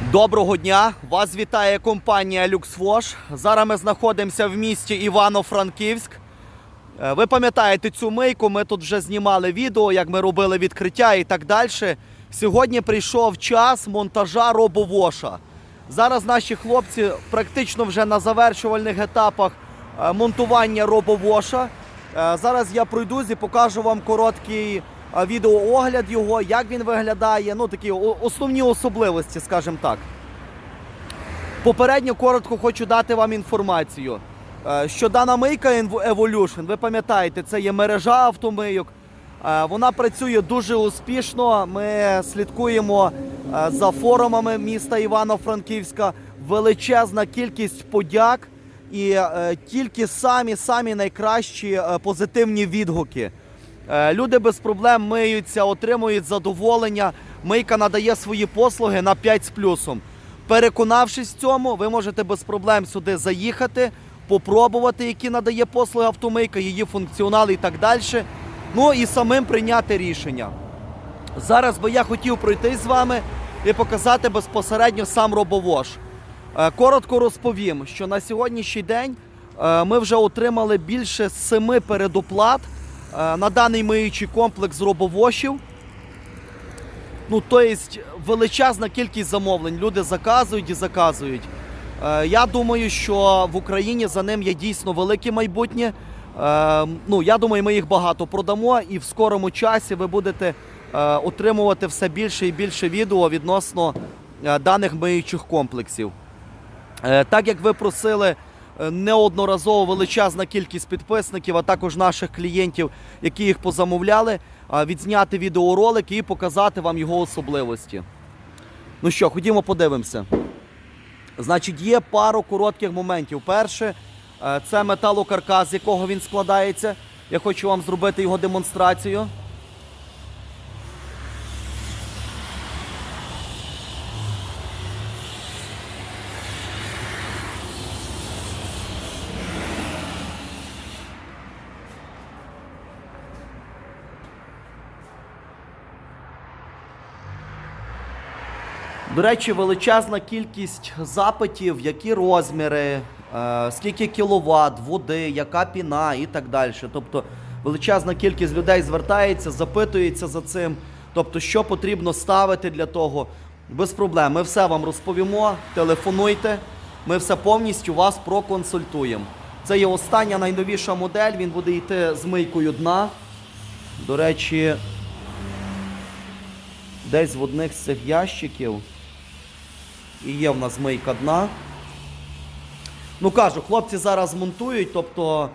Доброго дня! Вас вітає компанія LuxWash. Зараз ми знаходимося в місті Івано-Франківськ. Е, Ви пам'ятаєте цю мийку? Ми тут вже знімали відео, як ми робили відкриття і так далі. Сьогодні прийшов час монтажа робовоша. Зараз наші хлопці практично вже на завершувальних етапах е, монтування робовоша. Е, Зараз я пройдусь і покажу вам короткий відеоогляд його, як він виглядає, ну такі основні особливості, скажімо так. Попередньо коротко хочу дати вам інформацію. е, Що дана мийка Evolution, ви пам'ятаєте, це є мережа автомийок. Е, Вона працює дуже успішно. Ми слідкуємо е, за форумами міста Івано-Франківська. Величезна кількість подяк і тільки самі самі найкращі позитивні відгуки. Е, Люди без проблем миються, отримують задоволення. Мийка надає свої послуги на 5 з плюсом. Переконавшись в цьому, ви можете без проблем сюди заїхати, попробувати, які надає послуги автомийка, її функціонал і так далі. Ну і самим прийняти рішення. Зараз би я хотів пройти з вами і показати безпосередньо сам робовош. Е, Коротко розповім, що на сьогоднішній день е, ми вже отримали більше семи передоплат на даний миючий комплекс робовошів. Ну, то є величезна кількість замовлень. Люди заказують і заказують. Е, я думаю, що в Україні за ним є дійсно велике майбутнє. Е, ну, я думаю, ми їх багато продамо, і в скорому часі ви будете е, отримувати все більше і більше відео відносно е, даних миючих комплексів. Е, Так як ви просили е, неодноразово величезна кількість підписників, а також наших клієнтів, які їх позамовляли, е, відзняти відеоролик і показати вам його особливості. Ну що, ходімо подивимося. Значить, є пару коротких моментів. Перше, е, це металокаркас, з якого він складається. Я хочу вам зробити його демонстрацію. До речі, величезна кількість запитів, які розміри, е, скільки кіловат, води, яка піна і так далі. Тобто величезна кількість людей звертається, запитується за цим. Тобто, що потрібно ставити для того. Без проблем. Ми все вам розповімо. Телефонуйте, ми все повністю вас проконсультуємо. Це є остання найновіша модель, він буде йти з мийкою дна. До речі, десь в одних з цих ящиків. І є в нас мийка дна. Ну кажу, хлопці зараз монтують, тобто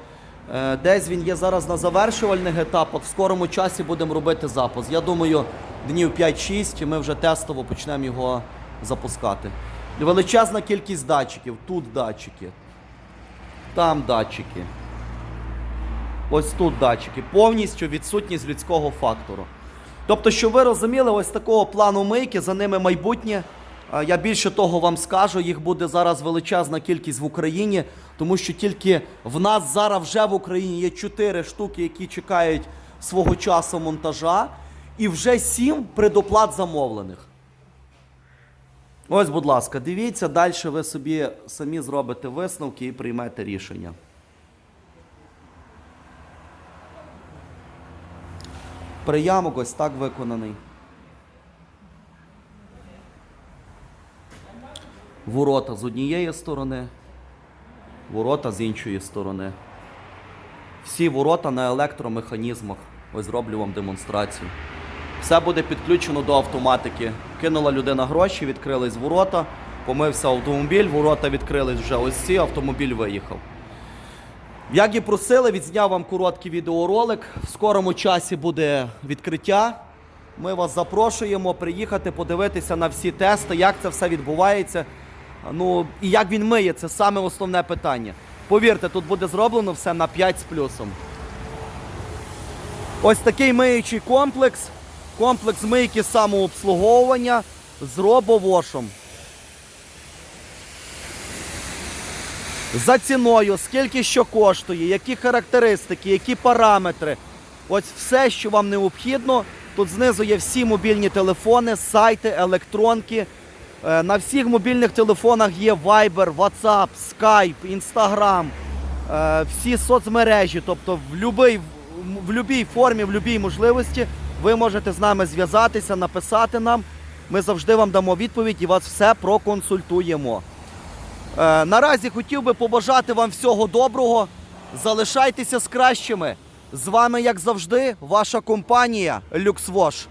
е, десь він є зараз на завершувальних етапах. В скорому часі будемо робити запуск. Я думаю, днів 5-6 і ми вже тестово почнемо його запускати. Величезна кількість датчиків. Тут датчики. Там датчики. Ось тут датчики. Повністю відсутність людського фактору. Тобто, щоб ви розуміли, ось такого плану мийки, за ними майбутнє. Я більше того вам скажу, їх буде зараз величезна кількість в Україні, тому що тільки в нас зараз вже в Україні є 4 штуки, які чекають свого часу монтажа, і вже 7 предоплат замовлених. Ось, будь ласка, дивіться, далі ви собі самі зробите висновки і приймете рішення. Приямок ось так виконаний. Ворота з однієї сторони, ворота з іншої сторони. Всі ворота на електромеханізмах. Ось зроблю вам демонстрацію. Все буде підключено до автоматики. Кинула людина гроші, відкрились ворота, помився автомобіль, ворота відкрились вже ось ці, автомобіль виїхав. Як і просили, відзняв вам короткий відеоролик. В скорому часі буде відкриття. Ми вас запрошуємо приїхати, подивитися на всі тести, як це все відбувається. Ну і як він миє, це саме основне питання. Повірте, тут буде зроблено все на 5 з плюсом. Ось такий миючий комплекс. Комплекс мийки самообслуговування з робовошом. За ціною, скільки що коштує, які характеристики, які параметри. Ось все, що вам необхідно. Тут знизу є всі мобільні телефони, сайти, електронки. Е, На всіх мобільних телефонах є Viber, WhatsApp, Skype, Instagram, е, всі соцмережі. Тобто в любий, в будь-якій формі, в будь-якій можливості ви можете з нами зв'язатися, написати нам. Ми завжди вам дамо відповідь і вас все проконсультуємо. Е, Наразі хотів би побажати вам всього доброго. Залишайтеся з кращими. З вами, як завжди, ваша компанія LuxWash.